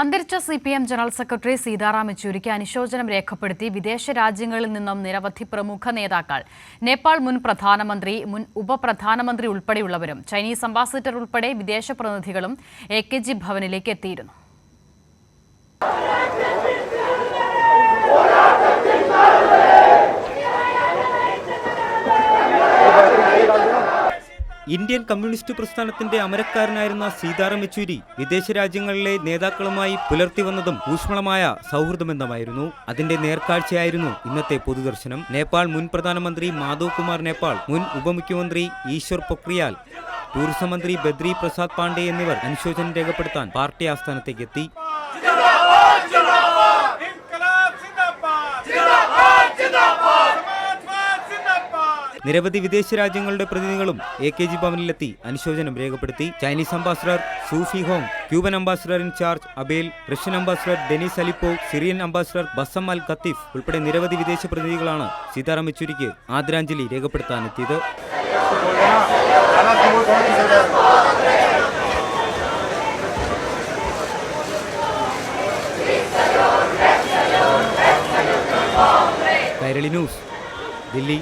അന്തരിച്ച C P M general secretary Sitaram യെച്ചൂരിക്ക് അനുശോചനം രേഖപ്പെടുത്തി വിദേശ രാജ്യങ്ങളിൽ നിന്നും നിരവധി പ്രമുഖ നേതാക്കൾ. നേപ്പാൾ മുൻ പ്രധാനമന്ത്രി മുൻ ഉപപ്രധാനമന്ത്രി ഉൾപ്പെടെയുള്ളവരും ചൈനീസ് അംബാസിഡർ ഉൾപ്പെടെ വിദേശ പ്രതിനിധികളും എ കെ ജി ഭവനിലേക്ക് എത്തിയിരുന്നു. ഇന്ത്യൻ കമ്മ്യൂണിസ്റ്റ് പ്രസ്ഥാനത്തിന്റെ അമരക്കാരനായിരുന്ന സീതാറാം യെച്ചൂരി വിദേശ രാജ്യങ്ങളിലെ നേതാക്കളുമായി പുലർത്തിവന്നതും ഊഷ്മളമായ സൗഹൃദബന്ധമായിരുന്നു. അതിന്റെ നേർക്കാഴ്ചയായിരുന്നു ഇന്നത്തെ പൊതുദർശനം. നേപ്പാൾ മുൻ പ്രധാനമന്ത്രി മാധവ് കുമാർ നേപ്പാൾ മുൻ ഉപമുഖ്യമന്ത്രി ഈശ്വർ പൊക്രിയാൽ ടൂറിസം മന്ത്രി ബദ്രി പ്രസാദ് പാണ്ഡെ എന്നിവർ അനുശോചനം രേഖപ്പെടുത്താൻ പാർട്ടി ആസ്ഥാനത്തേക്ക് എത്തി. നിരവധി വിദേശ രാജ്യങ്ങളുടെ പ്രതിനിധികളും എ കെ ജി ഭവനിലെത്തി അനുശോചനം രേഖപ്പെടുത്തി. Chinese ambassador Xu Feihong Cuban ambassador in charge Abel Russian ambassador Denis Alipov Syrian ambassador Bassam al Khatib ഉൾപ്പെടെ നിരവധി വിദേശ പ്രതിനിധികളാണ് സീതാറാം യെച്ചൂരിക്ക് ആദരാഞ്ജലി രേഖപ്പെടുത്താനെത്തിയത്. കൈരളി ന്യൂസ് ദില്ലി.